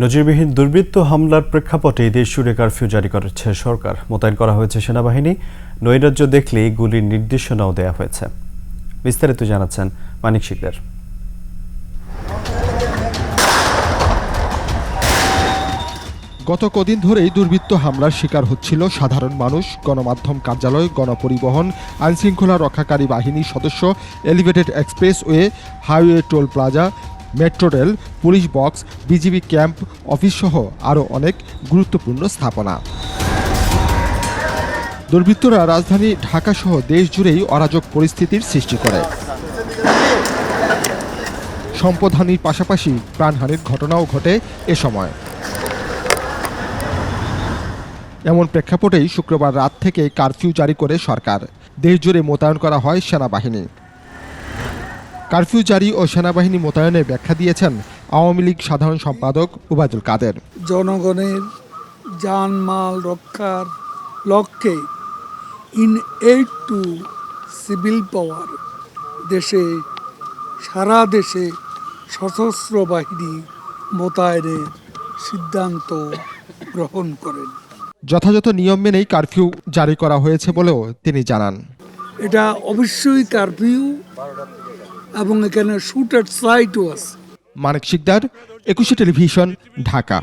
নজিরবিহীন দুর্বৃত্ত হামলার প্রেক্ষাপটে দেশ জুড়ে কারফিউ জারি করেছে সরকার। মোতায়েন করা হয়েছে সেনাবাহিনী। নৈরাজ্য দেখলেই গুলির নির্দেশনাও দেওয়া হয়েছে। বিস্তারিত জানাচ্ছেন মানিক শিকদার। গত কদিন ধরেই দুর্বৃত্ত হামলার শিকার হচ্ছিল সাধারণ মানুষ, গণমাধ্যম কার্যালয়, গণপরিবহন, আইনশৃঙ্খলা রক্ষাকারী বাহিনীর সদস্য elevated expressway highway toll plaza metro rail, police box, BGB camp অফিসসহ আরও অনেক গুরুত্বপূর্ণ স্থাপনা। দুর্বৃত্তরা রাজধানী ঢাকাসহ দেশ জুড়েই অরাজক পরিস্থিতির সৃষ্টি করে। সম্পদহানির পাশাপাশি প্রাণহানির ঘটনাও ঘটে এ সময়। এমন প্রেক্ষাপটেই শুক্রবার রাত থেকে কারফিউ জারি করে সরকার। দেশজুড়ে মোতায়েন করা হয় সেনাবাহিনী। কারফিউ জারি ও সেনাবাহিনী মোতায়েনের ব্যাখ্যা দিয়েছেন আওয়ামী লীগ সাধারণ সম্পাদক উবায়দুল কাদের। জনগণের জানমাল রক্ষার লক্ষ্যে in aid to civil power দেশে সারা দেশে সশস্ত্র বাহিনী মোতায়েনের সিদ্ধান্ত গ্রহণ করেন। যথাযথ নিয়ম মেনেই কারফিউ জারি করা হয়েছে বলেও তিনি জানান। এটা অবশ্যই কারফিউ এবং এখানে শুট অ্যাট সাইটও আছে মানিক শিকদার একুশে টেলিভিশন ঢাকা।